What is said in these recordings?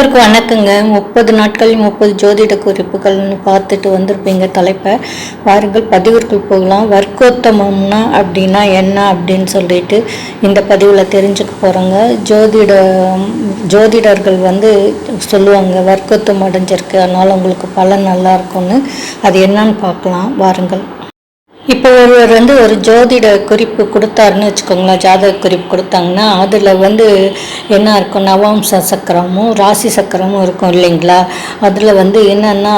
எல்லோருக்கும் வணக்கங்க. முப்பது நாட்கள் முப்பது ஜோதிட குறிப்புகள்னு பார்த்துட்டு வந்திருப்பீங்க தலைப்பை. வாருங்கள் பதிவிற்குள் போகலாம். வர்க்கோத்தமம்னா அப்படின்னா என்ன அப்படின்னு சொல்லிட்டு இந்த பதிவில் தெரிஞ்சுக்க போகிறோங்க ஜோதிட ஜோதிடர்கள் வந்து சொல்லுவாங்க வர்க்கோத்தம் அடைஞ்சிருக்கு அதனால் உங்களுக்கு பலன் நல்லா இருக்கும்னு. அது என்னன்னு பார்க்கலாம். வாருங்கள். இப்போ ஒருவர் வந்து ஒரு ஜோதிட குறிப்பு கொடுத்தாருன்னு வச்சுக்கோங்களேன் ஜாதக குறிப்பு கொடுத்தாங்கன்னா அதில் வந்து என்ன இருக்கும் நவாம்ச சக்கரமும் ராசி சக்கரமும் இருக்கும் இல்லைங்களா? அதில் வந்து என்னென்னா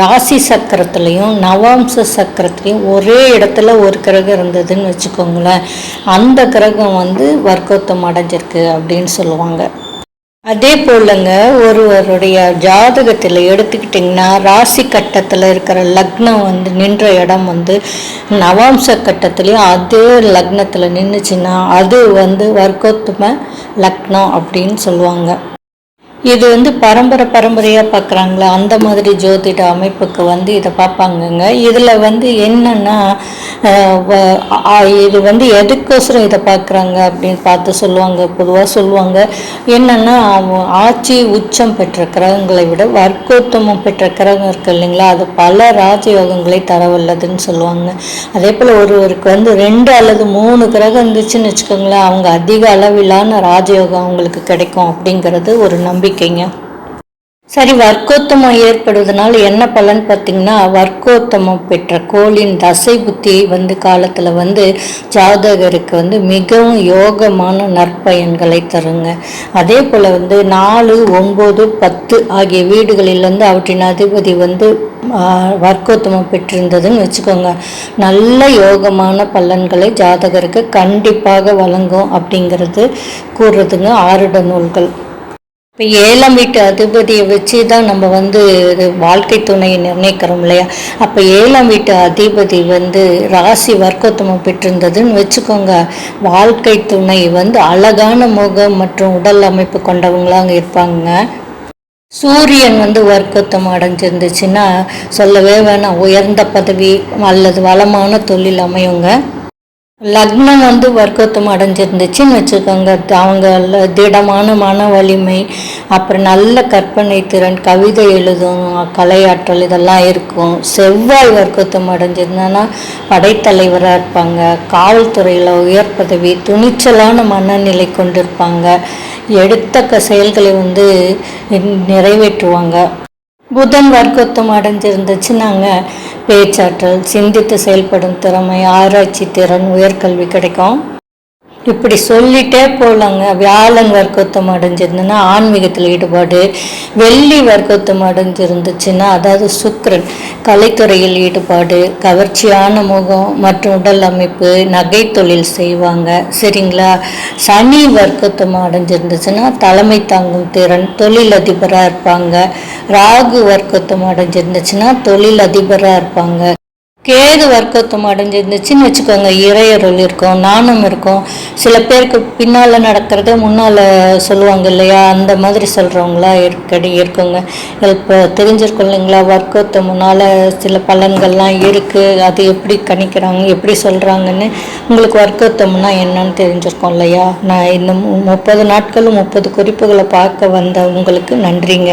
ராசி சக்கரத்துலேயும் நவாம்ச சக்கரத்துலேயும் ஒரே இடத்துல ஒரு கிரகம் இருந்ததுன்னு வச்சுக்கோங்களேன். அந்த கிரகம் வந்து வர்க்கோத்தம் அடைஞ்சிருக்கு அப்படின்னு சொல்லுவாங்க. அதே போலங்க ஒருவருடைய ஜாதகத்தில் எடுத்துக்கிட்டிங்கன்னா ராசி கட்டத்தில் இருக்கிற லக்னம் வந்து நின்ற இடம் வந்து நவாம்ச கட்டத்துலேயும் அதே லக்னத்தில் நின்றுச்சுன்னா அது வந்து வர்க்கோத்தும லக்னம் அப்படின்னு சொல்லுவாங்க. இது வந்து பரம்பரை பரம்பரையாக பார்க்குறாங்களா அந்த மாதிரி ஜோதிட அமைப்புக்கு வந்து இதை பார்ப்பாங்கங்க. இதில் வந்து என்னென்னா இது வந்து எதுக்கோசரம் இதை பார்க்குறாங்க அப்படின்னு பார்த்து சொல்லுவாங்க பொதுவாக சொல்லுவாங்க. என்னென்னா ஆட்சி உச்சம் பெற்ற கிரகங்களை விட வர்க்கோத்தமம் பெற்ற கிரகம் இருக்குது இல்லைங்களா? அது பல ராஜயோகங்களை தரவல்லதுன்னு சொல்லுவாங்க. அதே போல் ஒருவருக்கு வந்து ரெண்டு அல்லது மூணு கிரகம் இருந்துச்சுன்னு வச்சுக்கோங்களேன் அவங்க அதிக அளவிலான ராஜயோகம் அவங்களுக்கு கிடைக்கும் அப்படிங்கிறது ஒரு நம்பிக்கை. இருக்கீங்க? சரி வர்க்கோத்தமம் ஏற்படுவதனால என்ன பலன் பார்த்தீங்கன்னா வர்க்கோத்தமம் பெற்ற கோளின் தசை புத்தி வந்து காலத்தில் வந்து ஜாதகருக்கு வந்து மிகவும் யோகமான நற்பயன்களை தருங்க. அதே போல் வந்து நாலு ஒம்பது பத்து ஆகிய வீடுகளில் வந்து அவற்றின் அதிபதி வந்து வர்க்கோத்தமம் பெற்றிருந்ததுன்னு வச்சுக்கோங்க. நல்ல யோகமான பலன்களை ஜாதகருக்கு கண்டிப்பாக வழங்கும் அப்படிங்கிறது கூறுறதுங்க ஆருட நூல்கள். ஏழாம் வீட்டு அதிபதியை வச்சு தான் நம்ம வந்து வாழ்க்கை துணையை நிர்ணயிக்கிறோம் இல்லையா? அப்போ ஏழாம் வீட்டு அதிபதி வந்து ராசி வர்க்கோத்தமம் பெற்றிருந்ததுன்னு வச்சுக்கோங்க. வாழ்க்கை துணை வந்து அழகான முகம் மற்றும் உடல் அமைப்பு கொண்டவங்களாக அங்கே இருப்பாங்க. சூரியன் வந்து வர்க்கோத்தம் அடைஞ்சிருந்துச்சுன்னா சொல்லவே வேணாம். உயர்ந்த பதவி அல்லது வளமான தொழில் அமையுங்க. லக்னம் வந்து வர்க்கத்துவம் அடைஞ்சிருந்துச்சுன்னு வச்சுக்கோங்க. அவங்க திடமான மன வலிமை அப்புறம் நல்ல கற்பனை திறன் கவிதை எழுதும் கலையாற்றல் இதெல்லாம் இருக்கும். செவ்வாய் வர்க்கத்துவம் அடைஞ்சிருந்தனா படைத்தலைவராக இருப்பாங்க. காவல்துறையில் உயர் பதவி துணிச்சலான மனநிலை கொண்டிருப்பாங்க. எடுத்த செயல்களை வந்து நிறைவேற்றுவாங்க. புதன் வர்க்கத்துவம் அடைஞ்சிருந்துச்சுன்னாங்க. பேச்சாற்றல் சிந்தித்து செயல்படும் திறமை ஆராய்ச்சி திறன் உயர்கல்வி கிடைக்கும். இப்படி சொல்லிட்டே போகலாங்க வியாழன் வர்க்கத்தம் அடைஞ்சிருந்ததுன்னா ஆன்மீகத்தில் ஈடுபாடு. வெள்ளி வர்க்கத்தம் அடைஞ்சிருந்துச்சுன்னா அதாவது சுக்கரன் கலைத்துறையில் ஈடுபாடு கவர்ச்சியான முகம் மற்றும் உடல் அமைப்பு நகை தொழில் செய்வாங்க. சரிங்களா? சனி வர்க்கத்தம் அடைஞ்சிருந்துச்சுன்னா தலைமை தாங்கும் திறன் தொழில் அதிபராக இருப்பாங்க. ராகு வர்க்கத்தம் அடைஞ்சிருந்துச்சுன்னா தொழில் அதிபராக இருப்பாங்க. கேது வர்க்கத்துவம் அடைஞ்சிருந்துச்சுன்னு வச்சுக்கோங்க இறையருள் இருக்கும் நாணம் இருக்கும். சில பேருக்கு பின்னால் நடக்கிறத முன்னால் சொல்லுவாங்க இல்லையா? அந்த மாதிரி சொல்கிறவங்களா இருக்கடி இருக்குங்க. இப்போ தெரிஞ்சிருக்கும் இல்லைங்களா வர்க்கத்துவம்னால சில பலன்கள்லாம் இருக்குது அது எப்படி கணிக்கிறாங்க எப்படி சொல்கிறாங்கன்னு உங்களுக்கு வர்க்கத்துவம்னா என்னன்னு தெரிஞ்சிருக்கோம் இல்லையா? நான் இந்த முப்பது நாட்களும் முப்பது குறிப்புகளை பார்க்க வந்த உங்களுக்கு நன்றிங்க.